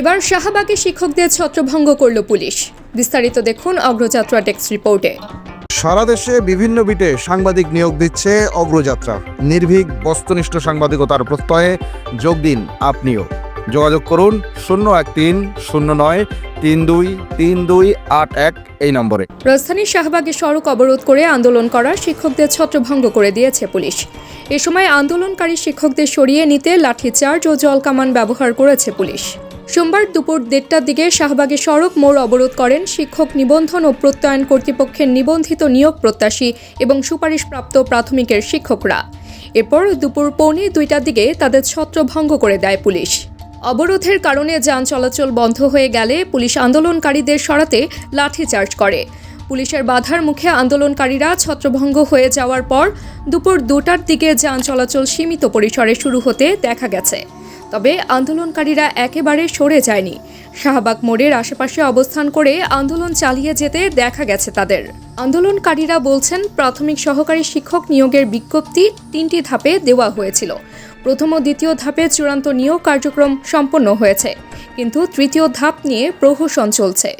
এবার শাহবাগে শিক্ষকদের ছত্রভঙ্গ করল পুলিশ। বিস্তারিত দেখুন অগ্রযাত্রা টেক্স রিপোর্টে। সারা দেশে বিভিন্ন বিটে সাংবাদিক নিয়োগ দিচ্ছে অগ্রযাত্রা। নির্ভীক বস্তুনিষ্ঠ সাংবাদিকতার প্রত্যয়ে যোগ দিন আপনিও। যোগাযোগ করুন শূন্য এক তিন শূন্য নয় তিন দুই তিন দুই আট এক এই নম্বরে। রাজধানীর শাহবাগে সড়ক অবরোধ করে আন্দোলন করা শিক্ষকদের ছত্রভঙ্গ করে দিয়েছে পুলিশ। এ সময় আন্দোলনকারী শিক্ষকদের সরিয়ে নিতে লাঠিচার্জ ও জলকামান ব্যবহার করেছে পুলিশ। সোমবার দুপুর দেড়টার দিকে শাহবাগে সড়ক মোড় অবরোধ করেন শিক্ষক নিবন্ধন ও প্রত্যয়ন কর্তৃপক্ষের নিবন্ধিত নিয়োগ প্রত্যাশী এবং সুপারিশপ্রাপ্ত প্রাথমিকের শিক্ষকরা। এরপর দুপুর পৌনে দুইটার দিকে তাদের ছত্রভঙ্গ করে দেয় পুলিশ। অবরোধের কারণে যান চলাচল বন্ধ হয়ে গেলে পুলিশ আন্দোলনকারীদের সরাতে লাঠিচার্জ করে। পুলিশের বাধার মুখে আন্দোলনকারীরা ছত্রভঙ্গ হয়ে যাওয়ার পর দুপুর দুটার দিকে যান চলাচল সীমিত পরিসরে শুরু হতে দেখা গেছে। তবে আন্দোলনকারীরা একেবারে সরে যায়নি। শাহবাগ মোড়ের আশেপাশে অবস্থান করে আন্দোলন চালিয়ে যেতে দেখা গেছে তাদের। আন্দোলনকারীরা বলছেন, প্রাথমিক সহকারী শিক্ষক নিয়োগের বিজ্ঞপ্তি তিনটি ধাপে দেওয়া হয়েছিল। প্রথম ও দ্বিতীয় ধাপে চূড়ান্ত নিয়োগ কার্যক্রম সম্পন্ন হয়েছে, কিন্তু তৃতীয় ধাপ নিয়ে প্রহসন চলছে।